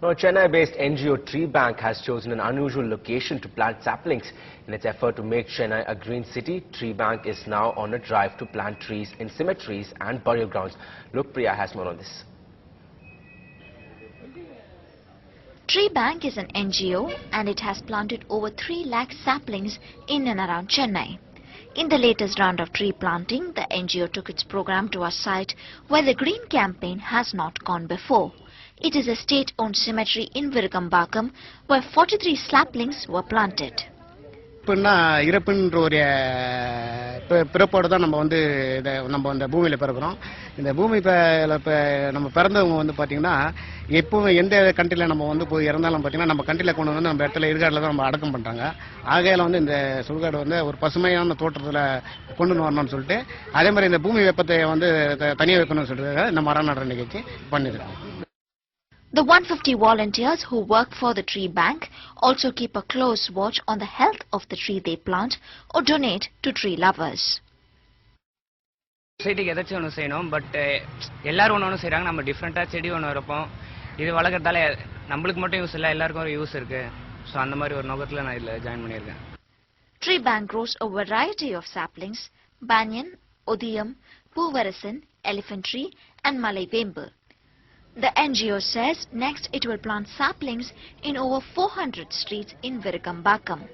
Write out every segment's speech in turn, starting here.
Now, a Chennai-based NGO Tree Bank has chosen an unusual location to plant saplings. In its effort to make Chennai a green city, Tree Bank is now on a drive to plant trees in cemeteries and burial grounds. Look, Priya has more on this. Tree Bank is an NGO and it has planted over 3 lakh saplings in and around Chennai. In the latest round of tree planting, the NGO took its program to a site where the Green Campaign has not gone before. It is a state-owned cemetery in Virugambakam where 43 saplings were planted. இறப்புன்னா இறப்புன்ற ஒரு பிறப்போடு தான் நம்ம வந்து இதை நம்ம இந்த பூமியில் பிறக்கிறோம். இந்த பூமி இப்போ நம்ம பிறந்தவங்க வந்து பார்த்தீங்கன்னா எப்பவும் எந்த கண்ட்ரியில் நம்ம வந்து போய் இறந்தாலும் பார்த்தீங்கன்னா நம்ம கண்ட்ரியில் கொண்டு வந்து நம்ம இடத்துல இருக்காடில் தான் நம்ம அடக்கம் பண்ணுறாங்க ஆகையில் வந்து இந்த சுடுகாடு வந்து ஒரு பசுமையான தோற்றத்தில் கொண்டு வரணும்னு சொல்லிட்டு அதே மாதிரி இந்த பூமி வெப்பத்தை வந்து த- தனியாக வைக்கணும்னு சொல்லிட்டு இந்த மரம் நடுற நிகழ்ச்சி பண்ணியிருக்கோம். The 150 volunteers who work for the tree bank also keep a close watch on the health of the tree they plant or donate to tree lovers. சொசைட்டிக்கு ஏதாச்சும் ஒன்று செய்யணும் பட் எல்லாரும் ஒன்று ஒன்று செய்கிறாங்க நம்ம டிஃப்ரெண்ட்டாக செடி ஒன்று வைப்போம் இது வளர்க்குறதால நம்மளுக்கு மட்டும் யூஸ் இல்லை எல்லாருக்கும் ஒரு யூஸ் இருக்குது ஸோ அந்த மாதிரி ஒரு நோக்கத்தில் நான் இதில் ஜாயின் பண்ணியிருக்கேன் Tree bank grows a variety of saplings, banyan, odium, puvarasan, elephant tree and Malay vembu. The NGO says next it will plant saplings in over 400 streets in Virugambakam.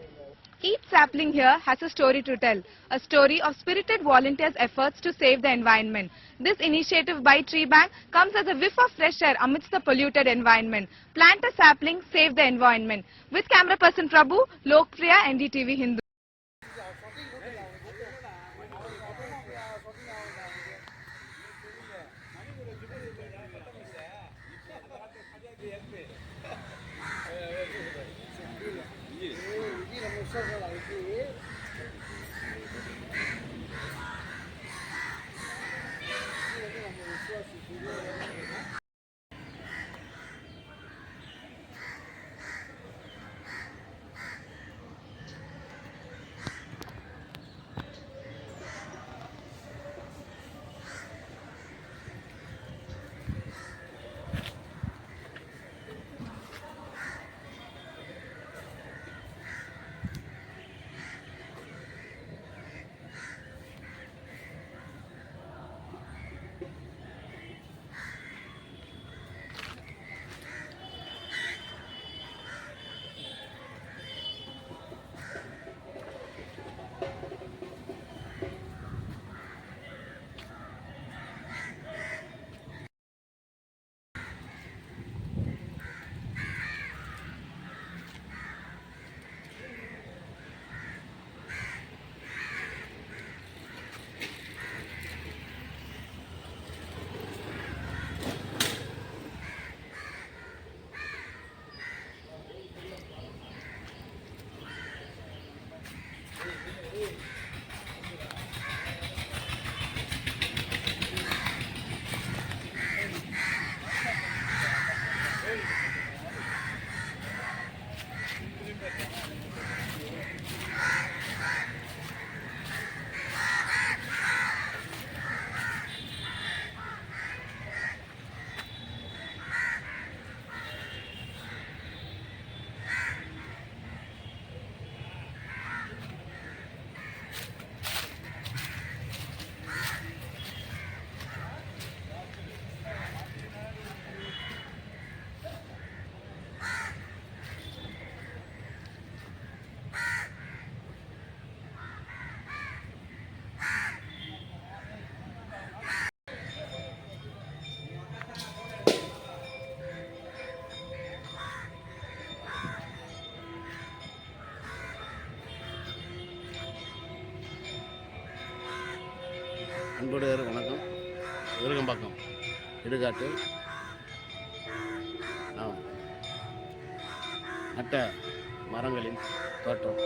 Each sapling here has a story to tell, a story of spirited volunteers' efforts to save the environment. This initiative by Tree Bank comes as a whiff of fresh air amidst the polluted environment. Plant a sapling, save the environment. With camera person Prabhu, Lokpriya, NDTV Hindu. அன்போடு வணக்கம். விருகம்பாக்கம் இடுகாட்டு. நாம் நட்ட மரங்களின் தோற்றம்.